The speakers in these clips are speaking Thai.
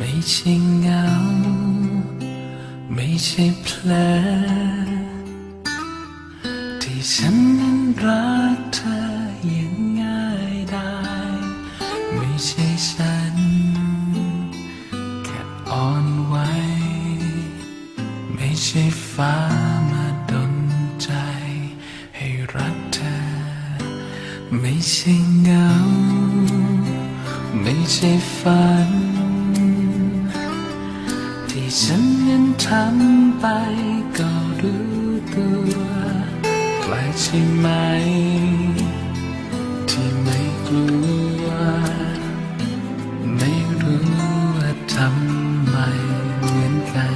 ม่ใช่เงา ไม่ใช่แผลที่ฉันนั้นรักเธออย่างง่ายได้ ไม่ใช่ฉัน แค่อ่อนไหวไม่ใช่ฟ้ามาดนใจ ให้รักเธอ ไม่ใช่เงา ไม่ใช่ฝัน ที่ฉันนั้นทำไปก็รู้ตัวแปลกใช่ไหม ที่ไม่กลัว ไม่รู้ว่าทำไมเหมือนกัน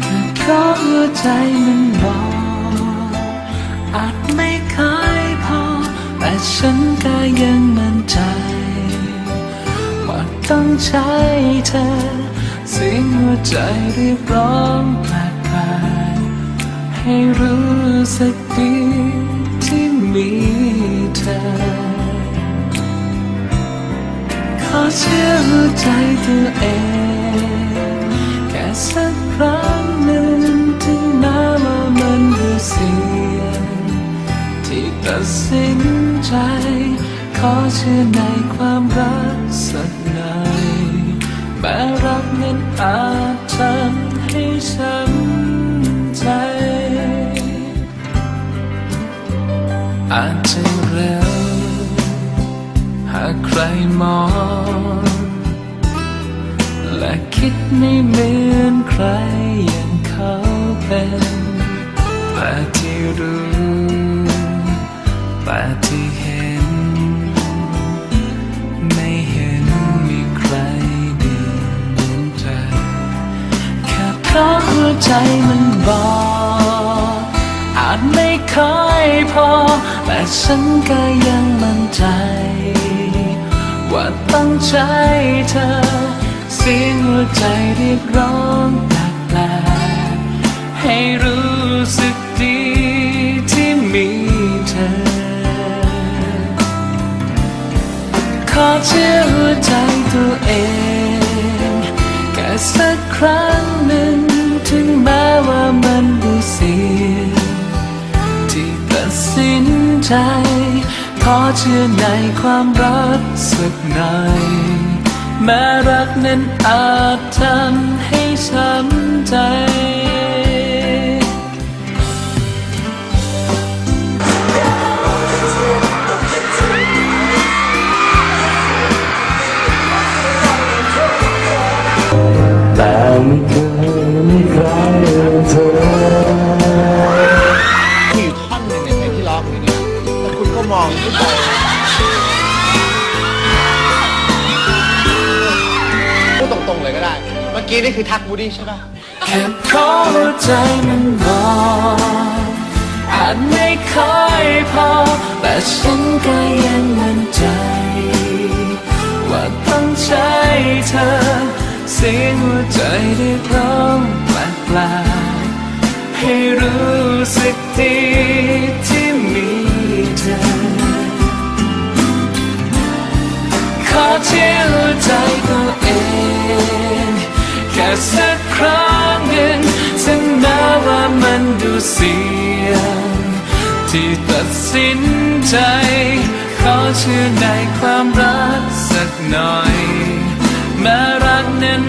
แค่เพราะหัวใจมันบอกอาจไม่เคยพอ แต่ฉันก็ยังมั่นใจ ว่าต้องใช้เธอ ใจเรียกร้องแปลกๆให้รู้สึกดีที่มีเธอ ขอเชื่อใจตัวเอง แค่สักครั้งหนึ่งถึงแม้ว่ามันดูเสียที่ตัดสินใจ ขอเชื่อในความรักสักหน่อยแม้รักนั้นอา ช้ำใจ อาจจะเร็ว หากใครมอง และคิดไม่เหมือนใครอย่างเขาเป็น แต่ที่รู้ แต่ที่เห็น ใจมันบอกอาจไม่ค่อยพอ แต่ฉันก็ยังมั่นใจ ว่าต้องใช้เธอ เสียงหัวใจเรียกร้องแปลกๆให้รู้สึกดีที่มีเธอ ขอเชื่อหัวใจตัวเอง แค่สักครั้ง ใจ ขอเชื่อในความรักสักหน่อยแม้รักนั้นอาจทำให้ช้ำใจ ได้ เมื่อกี้นี่คือทักบูดี้ใช่ป่ะแค่เพราะหัวใจมันบอกอาจไม่ค่อยพอ แต่ฉันก็ยังมั่นใจ ว่าต้องใช้เธอ เสียงหัวใจเรียกร้องแปลกๆให้รู้สึกดีที่มีเธอ ขอเชื่อใจ สักครั้งหนึ่งถึงแม้ว่ามันดูเสี่ยงที่ตัดสินใจ ขอเชื่อในความรักสักหน่อย แม้รักนั้น